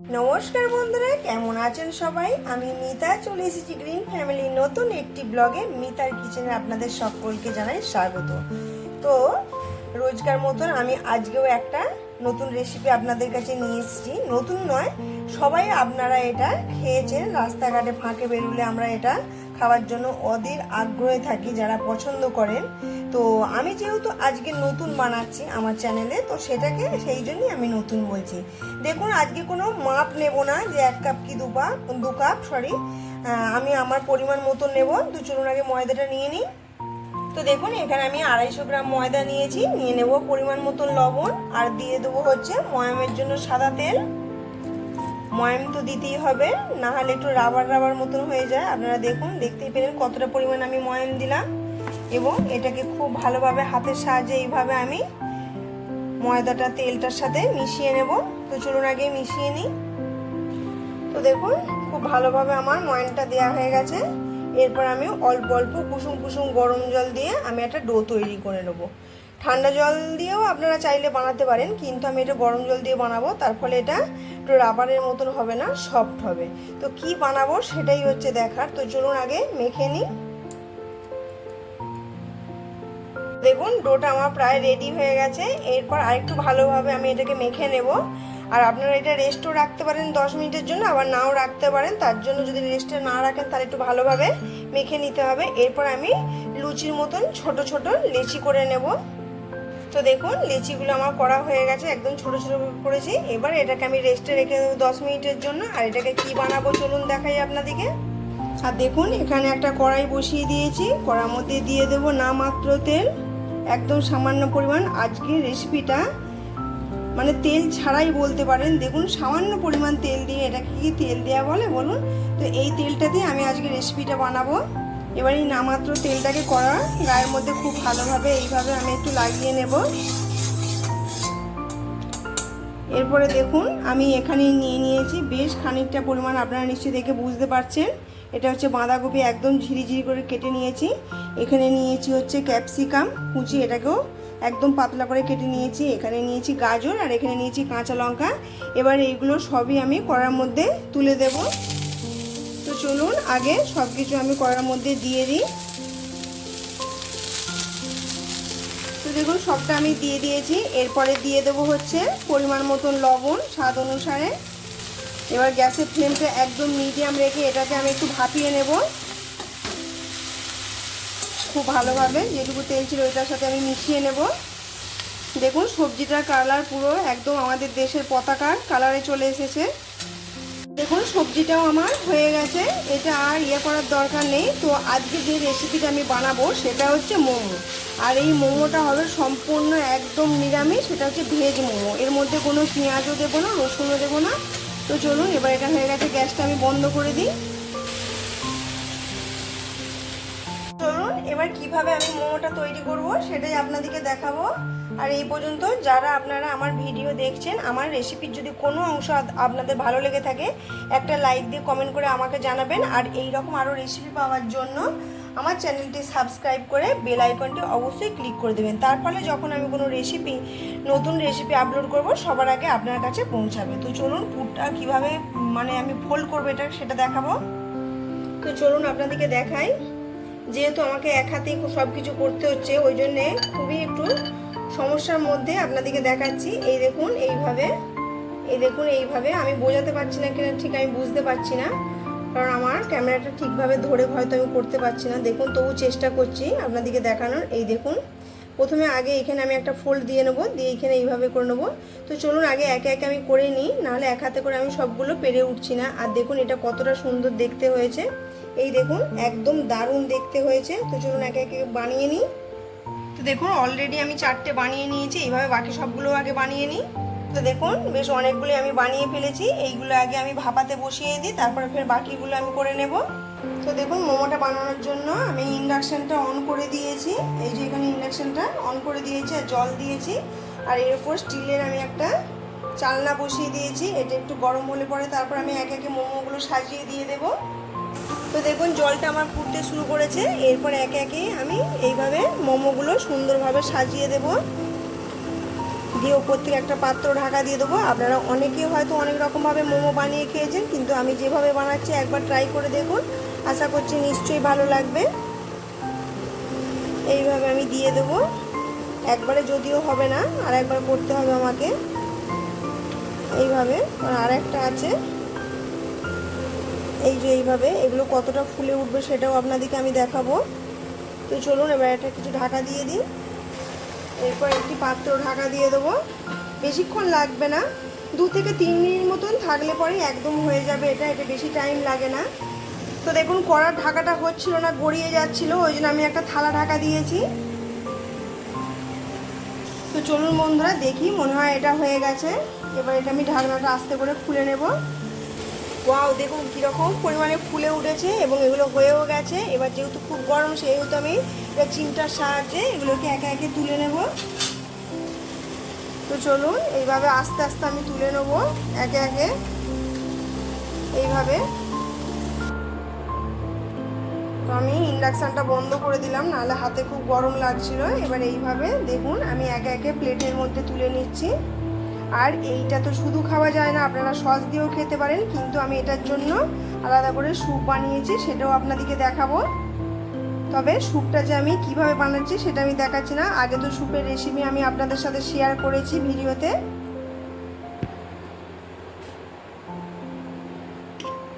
নমস্কার বন্ধুরা, কেমন আছেন সবাই? আমি মিতা, চলে এসেছি গ্রিন ফ্যামিলির নতুন একটি ব্লগে। মিতার কিচেনে আপনাদের সকলকে জানাই স্বাগত। তো, রোজকার মতন আমি আজকেও একটা নতুন রেসিপি আপনাদের কাছে নিয়ে এসেছি। নতুন নয়, সবাই আপনারা এটা খেয়েছেন, রাস্তাঘাটে ফাঁকে বেরুলে আমরা এটা খাওয়ার জন্য অধীর আগ্রহে থাকি, যারা পছন্দ করেন। তো আমি যেহেতু আজকে নতুন বানাচ্ছি আমার চ্যানেলে, তো সেটাকে সেই জন্যই আমি নতুন বলছি। দেখুন, আজকে কোনো মাপ নেব না যে এক কাপ কি দু কাপ দু কাপ সরি আমি আমার পরিমাণ মতন নেব। দু চলুন আগে ময়দাটা নিয়ে নিই। তো দেখুন, এখানে আমি আড়াইশো গ্রাম ময়দা নিয়েছি। নিয়ে নেব পরিমাণ মতন লবণ। আর দিয়ে দেবো হচ্ছে ময়ামের জন্য সাদা তেল। ময়াম তো দিতেই হবে না হলে একটু রাবার রাবার মতন হয়ে যায়। আপনারা দেখুন, দেখতেই পেলেন কতটা পরিমাণ আমি ময়াম দিলাম। এবং এটাকে খুব ভালোভাবে হাতের সাহায্যে এইভাবে আমি ময়দাটা, তেলটার সাথে মিশিয়ে নেব। তো চলুন আগে মিশিয়ে নিই। তো দেখুন, খুব ভালোভাবে আমার ময়ানটা দেওয়া হয়ে গেছে। এরপর আমি অল্প অল্প কুসুম কুসুম গরম জল দিয়ে আমি একটা ডো তৈরি করে নেব। ঠান্ডা জল দিয়েও আপনারা চাইলে বানাতে পারেন, কিন্তু আমি এটা গরম জল দিয়ে বানাবো, তার ফলে এটা একটু রাবারের মতন হবে না, সফট হবে। তো কি বানাবো সেটাই হচ্ছে দেখার। তো চলুন আগে মেখে নিই। দেখুন, ডোটা আমার প্রায় রেডি হয়ে গেছে। এরপর আরেকটু ভালোভাবে আমি এটাকে মেখে নেব। আর আপনারা এটা রেস্টও রাখতে পারেন দশ মিনিটের জন্য, আবার নাও রাখতে পারেন। তার জন্য যদি রেস্টে না রাখেন, তাহলে একটু ভালোভাবে মেখে নিতে হবে। এরপর আমি লুচির মতন ছোট ছোট লেচি করে নেব। তো দেখুন, লিচিগুলো আমার করা হয়ে গেছে, একদম ছোট ছোট করেছি। এবার এটাকে আমি রেস্টে রেখে দেবো দশ মিনিটের জন্য। আর এটাকে কি বানাবো চলুন দেখাই আপনাদেরকে আর দেখুন, এখানে একটা কড়াই বসিয়ে দিয়েছি। কড়ার মধ্যে দিয়ে দেবো না মাত্র তেল, একদম সামান্য পরিমাণ। আজকের রেসিপিটা মানে তেল ছাড়াই বলতে পারেন। দেখুন, সামান্য পরিমাণ তেল দিয়ে এটাকে কি তেল দেওয়া বলে বলুন? তো এই তেলটা দিয়ে আমি আজকে রেসিপিটা বানাবো। এবার এই নামাত্র তেলটাকে করা গায়ের মধ্যে খুব ভালোভাবে এইভাবে আমি একটু লাগিয়ে নেব। এরপরে দেখুন, আমি এখানে নিয়ে নিয়েছি বেশ খানিকটা পরিমাণ, আপনারা নিশ্চয়ই দেখে বুঝতে পারছেন। এটা হচ্ছে বাঁধাকপি একদম ঝিরিঝিরি করে কেটে নিয়েছি। এখানে নিয়েছি হচ্ছে ক্যাপসিকাম, কুচি, এটাকেও একদম পাতলা করে কেটে নিয়েছি। এখানে নিয়েছি গাজর আর এখানে নিয়েছি কাঁচা লঙ্কা। এবার এইগুলো সবই আমি কড়ার মধ্যে তুলে দেবো। চলুন, আগে সব কিছু আমি কড়ার মধ্যে দিয়ে দিই। তো দেখুন, সবটা আমি দিয়ে দিয়েছি। এরপরে দিয়ে দেবো হচ্ছে পরিমাণ মতন লবণ স্বাদ অনুসারে। এবার গ্যাসের ফ্লেমটা একদম মিডিয়াম রেখে এটাকে আমি একটু ভাপিয়ে নেব। খুব ভালোভাবে যেটুকু তেল ছিল ওইটার সাথে আমি মিশিয়ে নেব। দেখুন, সবজিটার কালার পুরো একদম আমাদের দেশের পতাকার কালারে চলে এসেছে। দেখুন, সবজিটাও আমার হয়ে গেছে। এটা আর ইয়ে করার দরকার নেই। তো আজকে যে রেসিপিটা আমি বানাবো, সেটা হচ্ছে মোমো। আর এই মোমোটা হবে সম্পূর্ণ একদম নিরামিষ, সেটা হচ্ছে ভেজ মোমো। এর মধ্যে কোনো পেঁয়াজও দেবো না, রসুনও দেবো না। তো চলুন, এবার এটা হয়ে গেছে, গ্যাসটা আমি বন্ধ করে দিই। চলুন, এবার কীভাবে আমি মোমোটা তৈরি করব, সেটাই আপনাদেরকে দেখাবো। আর এই পর্যন্ত যারা আপনারা আমার ভিডিও দেখছেন, আমার রেসিপির যদি কোনো অংশ আপনাদের ভালো লেগে থাকে, একটা লাইক দিয়ে কমেন্ট করে আমাকে জানাবেন। আর এই রকম আরও রেসিপি পাওয়ার জন্য আমার চ্যানেলটি সাবস্ক্রাইব করে বেল আইকনটি অবশ্যই ক্লিক করে দেবেন। তার ফলে যখন আমি কোনো রেসিপি নতুন রেসিপি আপলোড করব, সবার আগে আপনার কাছে পৌঁছাবে। তো চলুন পুরটা কীভাবে মানে আমি ফোল্ড করব এটা সেটা দেখাবো। তো চলুন আপনাদেরকে দেখাই। যেহেতু আমাকে এক হাতেই সব কিছু করতে হচ্ছে, ওই জন্যে খুবই একটু সমস্যার মধ্যে আপনাদেরকে দেখাচ্ছি। এই দেখুন, এইভাবে, এই দেখুন, এইভাবে। আমি বোঝাতে পারছি না কিনা, ঠিক আমি বুঝতে পারছি না। কারণ আমার ক্যামেরাটা ঠিকভাবে ধরে হয়তো আমি করতে পারছি না। দেখুন, তবু চেষ্টা করছি আপনাদেরকে দেখানোর। এই দেখুন, প্রথমে আগে এখানে আমি একটা ফোল্ড দিয়ে নেব, দিয়ে এখানে এইভাবে করে নেব। তো চলুন, আগে একে একে আমি করে নিই, নাহলে এক হাতে করে আমি সবগুলো পেরে উঠছি না। আর দেখুন, এটা কতটা সুন্দর দেখতে হয়েছে। এই দেখুন, একদম দারুণ দেখতে হয়েছে। তো চলুন, একে একে বানিয়ে নিই। দেখুন অলরেডি আমি চারটে বানিয়ে নিয়েছি, এইভাবে বাকি সবগুলো আগে বানিয়ে নিই। তো দেখুন, বেশ অনেকগুলো আমি বানিয়ে ফেলেছি, এইগুলো আগে আমি ভাপাতে বসিয়ে দিই, তারপরে ফের বাকিগুলো আমি করে নেব। তো দেখুন, মোমোটা বানানোর জন্য আমি ইন্ডাকশানটা অন করে দিয়েছি, এই যে এখানে ইন্ডাকশানটা অন করে দিয়েছি আর জল দিয়েছি। আর এর উপর স্টিলের আমি একটা চালনা বসিয়ে দিয়েছি, এটা একটু গরম হলে পরে তারপর আমি একে একে মোমোগুলো সাজিয়ে দিয়ে দেবো। তো দেখুন, জলটা আমার ফুটতে শুরু করেছে। এরপর একে একে আমি এইভাবে মোমোগুলো সুন্দরভাবে সাজিয়ে দেব। দিয়ে ওপর থেকে একটা পাত্র ঢাকা দিয়ে দেবো। আপনারা অনেকে হয়তো অনেক রকমভাবে মোমো বানিয়ে খেয়েছেন, কিন্তু আমি যেভাবে বানাচ্ছি একবার ট্রাই করে দেখুন। আশা করছি নিশ্চয়ই ভালো লাগবে। এইভাবে আমি দিয়ে দেবো। একবারে যদিও হবে না আর একবার করতে হবে আমাকে। এইভাবে, আর একটা আছে। এই যে এইভাবে, এগুলো কতটা ফুলে উঠবে সেটাও আপনাদেরকে আমি দেখাবো। তো চলুন, এবার একটা কিছু ঢাকা দিয়ে দিই। এরপর একটি পাত্র ঢাকা দিয়ে দেবো। বেশিক্ষণ লাগবে না, দু থেকে তিন মিনিট মতন থাকলে পরে একদম হয়ে যাবে এটা এটা বেশি টাইম লাগে না। তো দেখুন, কড়ার ঢাকাটা হচ্ছিল না, গড়িয়ে যাচ্ছিল, ওই জন্য আমি একটা থালা ঢাকা দিয়েছি। তো চলুন বন্ধুরা, দেখি, মনে হয় এটা হয়ে গেছে। এবার এটা আমি ঢাকনাটা আস্তে করে খুলে নেব। ওয়াও, দেখুন কীরকম পরিমাণে ফুলে উঠেছে এবং এগুলো হয়েও গেছে। এবার যেহেতু খুব গরম, সেহেতু আমি চিমটার সাহায্যে এগুলোকে একে একে তুলে নেব। তো চলুন, এইভাবে আস্তে আস্তে আমি তুলে নেব একে একে। এইভাবে। তো আমি ইন্ডাকশানটা বন্ধ করে দিলাম, নাহলে হাতে খুব গরম লাগছিল। এবার এইভাবে দেখুন, আমি একে একে প্লেটের মধ্যে তুলে নিচ্ছি। আর এইটা তো শুধু খাওয়া যায় না, আপনারা সস দিয়েও খেতে পারেন, কিন্তু আমি এটার জন্য আলাদা করে স্যুপ বানিয়েছি, সেটাও আপনাদেরকে দেখাবো। তবে স্যুপটা যে আমি কীভাবে বানাচ্ছি সেটা আমি দেখাচ্ছি না। আগে তো স্যুপের রেসিপি আমি আপনাদের সাথে শেয়ার করেছি ভিডিওতে।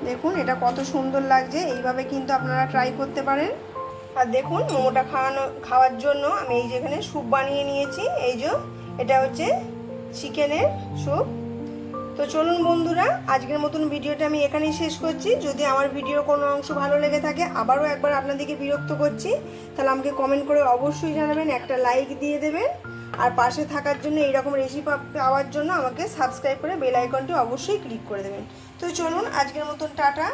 দেখুন, এটা কত সুন্দর লাগছে, এইভাবে কিন্তু আপনারা ট্রাই করতে পারেন। আর দেখুন, মোমোটা খাওয়ানো, খাওয়ার জন্য আমি এই যেখানে স্যুপ বানিয়ে নিয়েছি, এই যে এটা হচ্ছে চিকেনের স্যুপ। তো চলুন বন্ধুরা, আজকের মতন ভিডিওটা আমি এখানেই শেষ করছি। যদি আমার ভিডিওর কোনো অংশ ভালো লেগে থাকে, আবারও একবার আপনাদেরকে বিরক্ত করছি। তাহলে আমাকে কমেন্ট করে অবশ্যই জানাবেন, একটা লাইক দিয়ে দেবেন। আর পাশে থাকার জন্য এইরকম রেসিপি পাওয়ার জন্য আমাকে সাবস্ক্রাইব করে বেল আইকনটি অবশ্যই ক্লিক করে দেবেন। তো চলুন, আজকের মতন টাটা।